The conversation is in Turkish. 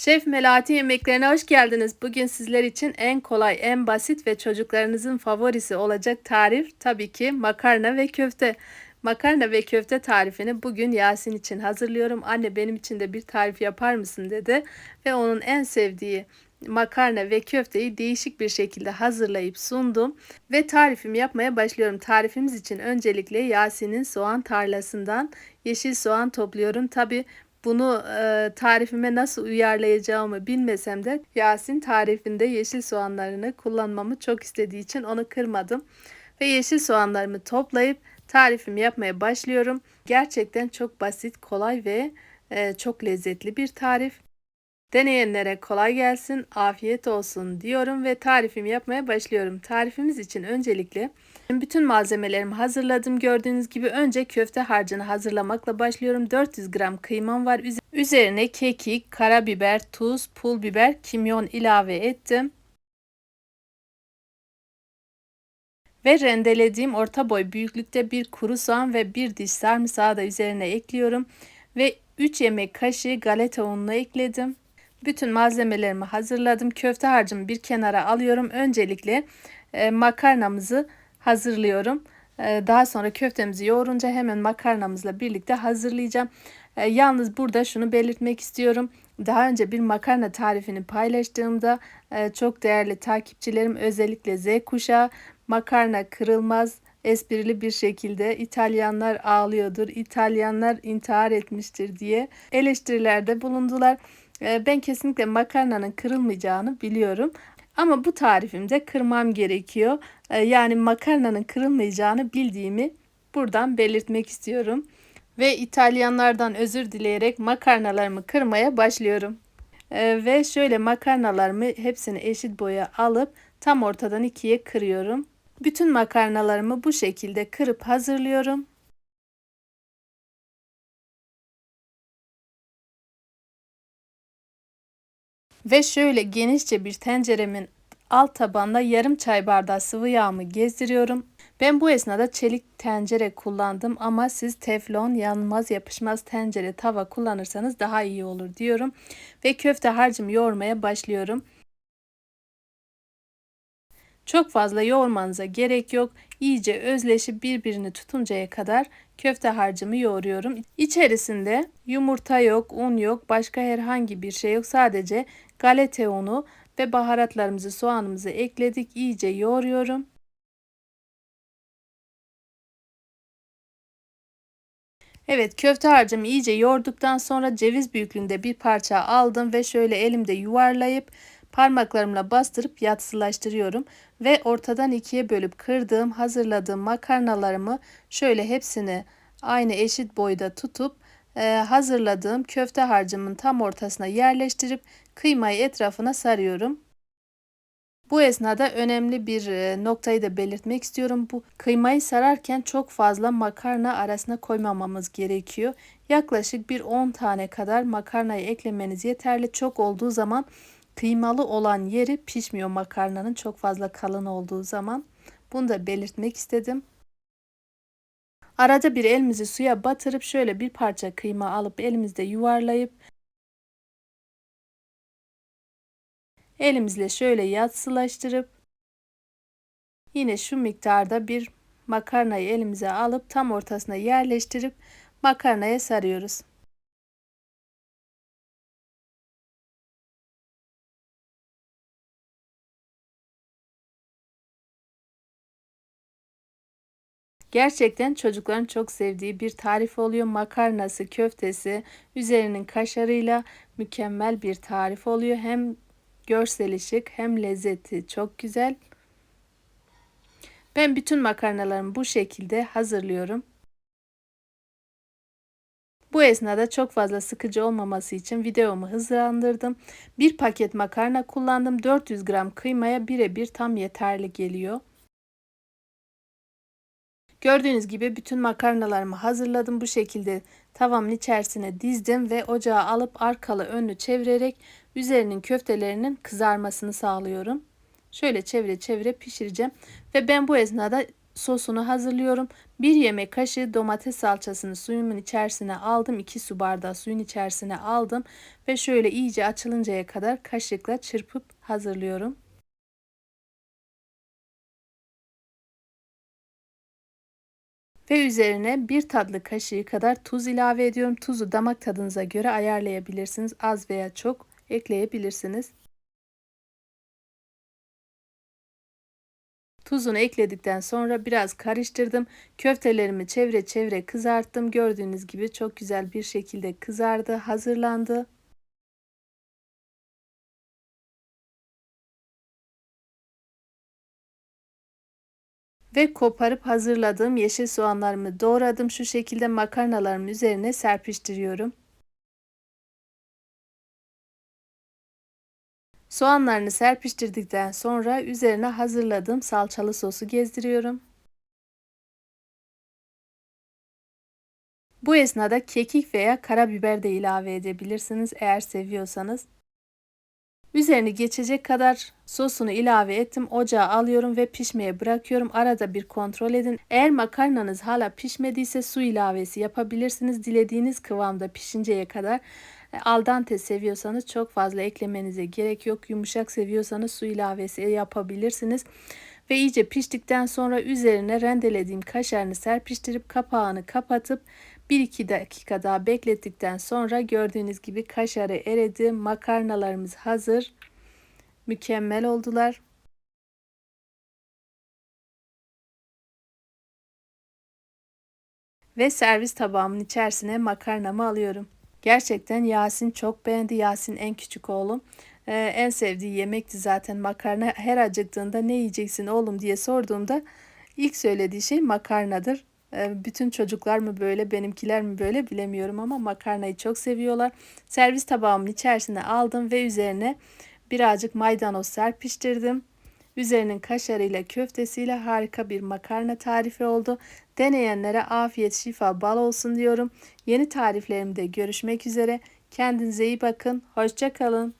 Şef Melati yemeklerine hoş geldiniz. Bugün sizler için en kolay, en basit ve çocuklarınızın favorisi olacak tarif tabii ki makarna ve köfte. Makarna ve köfte tarifini bugün Yasin için hazırlıyorum. Anne benim için de bir tarif yapar mısın dedi ve onun en sevdiği makarna ve köfteyi değişik bir şekilde hazırlayıp sundum ve tarifimi yapmaya başlıyorum. Tarifimiz için öncelikle Yasin'in soğan tarlasından yeşil soğan topluyorum. Tabi bunu e, tarifime nasıl uyarlayacağımı bilmesem de Yasin tarifinde yeşil soğanlarını kullanmamı çok istediği için onu kırmadım. Ve yeşil soğanlarımı toplayıp tarifimi yapmaya başlıyorum. Gerçekten çok basit, kolay ve e, çok lezzetli bir tarif. Deneyenlere kolay gelsin, afiyet olsun diyorum ve tarifimi yapmaya başlıyorum. Tarifimiz için öncelikle bütün malzemelerimi hazırladım. Gördüğünüz gibi önce köfte harcını hazırlamakla başlıyorum. 400 gram kıymam var. Üzerine kekik, karabiber, tuz, pul biber, kimyon ilave ettim. Ve rendelediğim orta boy büyüklükte bir kuru soğan ve bir diş sarımsağı da üzerine ekliyorum. Ve 3 yemek kaşığı galeta ununu ekledim. Bütün malzemelerimi hazırladım. Köfte harcımı bir kenara alıyorum. Öncelikle e, makarnamızı hazırlıyorum. E, daha sonra köftemizi yoğurunca hemen makarnamızla birlikte hazırlayacağım. E, yalnız burada şunu belirtmek istiyorum. Daha önce bir makarna tarifini paylaştığımda e, çok değerli takipçilerim özellikle Z kuşağı makarna kırılmaz esprili bir şekilde İtalyanlar ağlıyordur, İtalyanlar intihar etmiştir diye eleştirilerde bulundular. Ee, ben kesinlikle makarnanın kırılmayacağını biliyorum. Ama bu tarifimde kırmam gerekiyor. Ee, yani makarnanın kırılmayacağını bildiğimi buradan belirtmek istiyorum. Ve İtalyanlardan özür dileyerek makarnalarımı kırmaya başlıyorum. Ee, ve şöyle makarnalarımı hepsini eşit boya alıp tam ortadan ikiye kırıyorum. Bütün makarnalarımı bu şekilde kırıp hazırlıyorum. Ve şöyle genişçe bir tenceremin alt tabanda yarım çay bardağı sıvı yağımı gezdiriyorum. Ben bu esnada çelik tencere kullandım ama siz teflon, yanmaz, yapışmaz tencere, tava kullanırsanız daha iyi olur diyorum. Ve köfte harcımı yoğurmaya başlıyorum. Çok fazla yoğurmanıza gerek yok. İyice özleşip birbirini tutuncaya kadar köfte harcımı yoğuruyorum. İçerisinde yumurta yok, un yok, başka herhangi bir şey yok. Sadece galeta unu ve baharatlarımızı, soğanımızı ekledik. İyice yoğuruyorum. Evet köfte harcımı iyice yoğurduktan sonra ceviz büyüklüğünde bir parça aldım ve şöyle elimde yuvarlayıp parmaklarımla bastırıp yatsılaştırıyorum ve ortadan ikiye bölüp kırdığım hazırladığım makarnalarımı şöyle hepsini aynı eşit boyda tutup e, hazırladığım köfte harcımın tam ortasına yerleştirip kıymayı etrafına sarıyorum. Bu esnada önemli bir e, noktayı da belirtmek istiyorum. Bu kıymayı sararken çok fazla makarna arasına koymamamız gerekiyor. Yaklaşık bir 10 tane kadar makarnayı eklemeniz yeterli. Çok olduğu zaman kıymalı olan yeri pişmiyor makarnanın çok fazla kalın olduğu zaman. Bunu da belirtmek istedim. Arada bir elimizi suya batırıp şöyle bir parça kıyma alıp elimizde yuvarlayıp elimizle şöyle yatsılaştırıp yine şu miktarda bir makarnayı elimize alıp tam ortasına yerleştirip makarnaya sarıyoruz. Gerçekten çocukların çok sevdiği bir tarif oluyor. Makarnası, köftesi, üzerinin kaşarıyla mükemmel bir tarif oluyor. Hem görseli şık hem lezzeti çok güzel. Ben bütün makarnalarımı bu şekilde hazırlıyorum. Bu esnada çok fazla sıkıcı olmaması için videomu hızlandırdım. Bir paket makarna kullandım. 400 gram kıymaya birebir tam yeterli geliyor. Gördüğünüz gibi bütün makarnalarımı hazırladım. Bu şekilde tavamın içerisine dizdim ve ocağa alıp arkalı önlü çevirerek üzerinin köftelerinin kızarmasını sağlıyorum. Şöyle çevire çevire pişireceğim. Ve ben bu esnada sosunu hazırlıyorum. 1 yemek kaşığı domates salçasını suyumun içerisine aldım. 2 su bardağı suyun içerisine aldım ve şöyle iyice açılıncaya kadar kaşıkla çırpıp hazırlıyorum. Ve üzerine bir tatlı kaşığı kadar tuz ilave ediyorum. Tuzu damak tadınıza göre ayarlayabilirsiniz. Az veya çok ekleyebilirsiniz. Tuzunu ekledikten sonra biraz karıştırdım. Köftelerimi çevre çevre kızarttım. Gördüğünüz gibi çok güzel bir şekilde kızardı, hazırlandı. Ve koparıp hazırladığım yeşil soğanlarımı doğradım. Şu şekilde makarnalarımın üzerine serpiştiriyorum. Soğanlarını serpiştirdikten sonra üzerine hazırladığım salçalı sosu gezdiriyorum. Bu esnada kekik veya karabiber de ilave edebilirsiniz eğer seviyorsanız. Üzerini geçecek kadar sosunu ilave ettim. Ocağa alıyorum ve pişmeye bırakıyorum. Arada bir kontrol edin. Eğer makarnanız hala pişmediyse su ilavesi yapabilirsiniz. Dilediğiniz kıvamda pişinceye kadar e, al dente seviyorsanız çok fazla eklemenize gerek yok. Yumuşak seviyorsanız su ilavesi yapabilirsiniz. Ve iyice piştikten sonra üzerine rendelediğim kaşarını serpiştirip kapağını kapatıp 1-2 dakika daha beklettikten sonra gördüğünüz gibi kaşarı eridi. Makarnalarımız hazır. Mükemmel oldular. Ve servis tabağımın içerisine makarnamı alıyorum. Gerçekten Yasin çok beğendi. Yasin en küçük oğlum. Ee, en sevdiği yemekti zaten makarna. Her acıktığında ne yiyeceksin oğlum diye sorduğumda ilk söylediği şey makarnadır. Ee, bütün çocuklar mı böyle, benimkiler mi böyle bilemiyorum ama makarnayı çok seviyorlar. Servis tabağımın içerisine aldım ve üzerine birazcık maydanoz serpiştirdim. Üzerinin kaşarıyla köftesiyle harika bir makarna tarifi oldu. Deneyenlere afiyet şifa bal olsun diyorum. Yeni tariflerimde görüşmek üzere. Kendinize iyi bakın. Hoşçakalın.